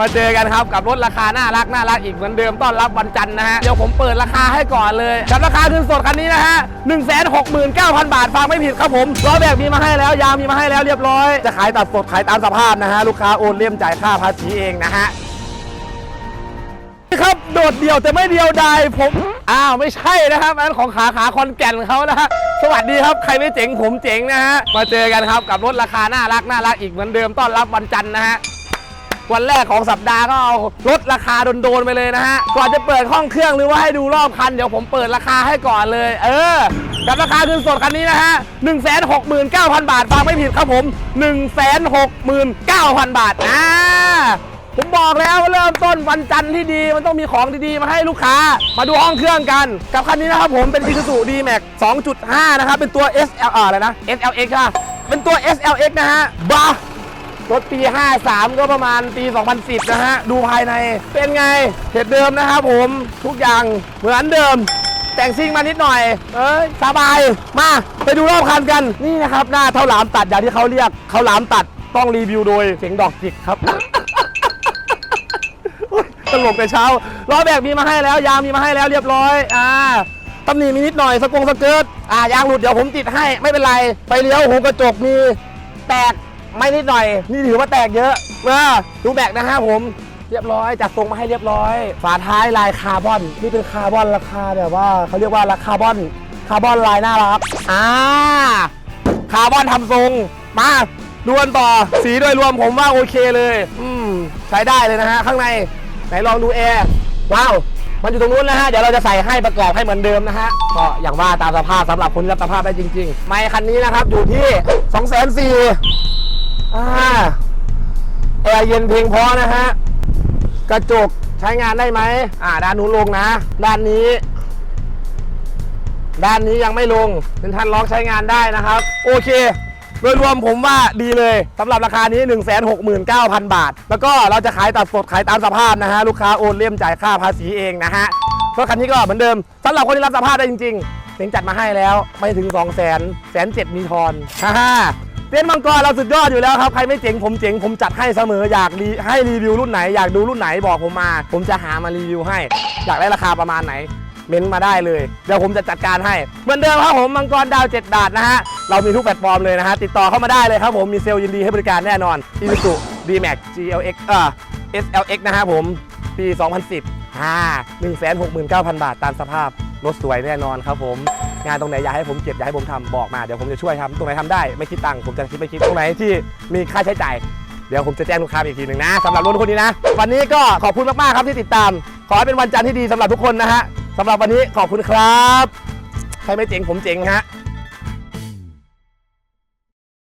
มาเจอกันครับกับรถราคาน่ารักน่ารักอีกเหมือนเดิมต้อนรับวันจันทร์นะฮะ เดี๋ยวผมเปิดราคาให้ก่อนเลยกับราคาคืนสดคันนี้นะฮะ 1 6 9 0 0 0 บาทฟังไม่ผิดครับผมล้อแบกมีมาให้แล้ว ยางมีมาให้แล้วเรียบร้อย จะขายตัดสดขายตามสภาพนะฮะ ลูกค้าโอนเลี่ยมจ่ายค่าภาษีเองนะฮะครับโดดเดี่ยวแต่ไม่เดียวดายผมอ้าวไม่ใช่นะครับอันนั้นของขาขาคอนแก่นเขานะฮะสวัสดีครับใครไม่เจ๋งผมเจ๋งนะฮะมาเจอกันครับกับรถราคาน่ารักน่ารักอีกเหมือนเดิมต้อนรับวันจันทร์นะฮะ วันแรกของสัปดาห์ก็เอาลดราคาโดนๆไปเลยนะฮะ ก่อนจะเปิดห้องเครื่องหรือว่าให้ดูรอบคัน เดี๋ยวผมเปิดราคาให้ก่อนเลย เออ กับราคาคืนสดคันนี้นะฮะ 1 6 9 0 0 0 บาทฟังไม่ผิดครับผม 1 6 9 0 0 0 บาทอ่าผมบอกแล้วว่าเริ่มต้นวันจันทร์ที่ดีมันต้องมีของดีๆ มาให้ลูกค้า มาดูห้องเครื่องกัน กับคันนี้นะครับผมเป็น Isuzu D-Max 2.5 นะครับ เป็นตัว SL อ่าอะไรนะ SLX ค่ะเป็นตัว SLX นะฮะบ้า รถปี 53 ก็ประมาณปี 2010 นะฮะ ดูภายในเป็นไงเหตุเดิมนะครับผมทุกอย่างเหมือนเดิม แต่งซิ่งมานิดหน่อย เอ้ยสบายมาไปดูรอบคันกันนี่นะครับ หน้าเท่าหลามตัดอย่างที่เขาเรียกเขาหลามตัดต้องรีวิวโดยเสียงดอกจิกครับตลกแต่เช้าล้อแบกมีมาให้แล้ว ยางมีมาให้แล้วเรียบร้อย อ่าตำหนิมีนิดหน่อยสกงสเกิร์ตอ่ายางหลุดเดี๋ยวผมติดให้ไม่เป็นไร ไปเลี้ยวหูกระจกมีแตก ไม่นิดหน่อย นี่ถือว่าแตกเยอะอ่าดูแบกนะฮะผม เรียบร้อยจัดทรงมาให้เรียบร้อย ฝาท้ายลายคาร์บอน นี่เป็นคาร์บอนราคาแบบว่าเขาเรียกว่าราคาร์บอน คาร์บอนลายน่ารัก อ่า คาร์บอนทำทรง มาดูกันต่อ สีโดยรวมผมว่าโอเคเลย อืม ใช้ได้เลยนะฮะ ข้างใน ไหนลองดูแอร์ ว้าว มันอยู่ตรงนู้นนะฮะ เดี๋ยวเราจะใส่ให้ประกอบให้เหมือนเดิมนะฮะ ก็อย่างว่าตามสภาพสำหรับคนที่รับสภาพได้จริง ๆ ไม่คันนี้นะครับอยู่ที่ 2 4 0 0 0 อ่าแอร์เย็นเพียงพอนะฮะ กระจกใช้งานได้ไหม อ่า ด้านนู้นลงนะ ด้านนี้ ด้านนี้ยังไม่ลง เป็นทันล็อกใช้งานได้นะครับ โอเค โดยรวมผมว่าดีเลยสำหรับราคานี้ 169,000 บาท แล้วก็เราจะขายตัดสดขายตามสภาพนะฮะ ลูกค้าโอนเลี่ยมจ่ายค่าภาษีเองนะฮะรถคันนี้ก็เหมือนเดิมสำหรับคนที่รับสภาพได้จริงๆเต็งจัดมาให้แล้ว ไม่ถึง 2 0 0 0 0 0แสนเจ็ดมีทอนฮ่า เต้นมังกรเราสุดยอดอยู่แล้วครับ ใครไม่เจ๋งผมเจ๋งผมจัดให้เสมออยากรีให้รีวิวรุ่นไหน อยากดูรุ่นไหนบอกผมมา ผมจะหามารีวิวให้ อยากได้ราคาประมาณไหน เม้นต์มาได้เลย เดี๋ยวผมจะจัดการให้ เหมือนเดิมครับผมมังกรดาว7บาทนะฮะ เรามีทุกแพลตฟอร์มเลยนะฮะ ติดต่อเข้ามาได้เลยครับผมมีเซลล์ยินดีให้บริการแน่นอน Isuzu D-Max GLX เอ่อ SLX นะฮะผมปี 2010อ่า169,000 บาทตามสภาพรถสวยแน่นอนครับผม งานตรงไหนอยากให้ผมเก็บอยากให้ผมทำบอกมาเดี๋ยวผมจะช่วยทำตรงไหนทำได้ไม่คิดตังค์ผมจะคิดไม่คิดตรงไหนที่มีค่าใช้จ่ายเดี๋ยวผมจะแจ้งลูกค้าอีกทีหนึ่งนะสำหรับรถคนนี้นะ วันนี้ก็ขอบคุณมากๆครับที่ติดตาม ขอให้เป็นวันจันทร์ที่ดีสำหรับทุกคนนะฮะสำหรับวันนี้ขอบคุณครับ ใครไม่เจ๋งผมเจ๋งฮะ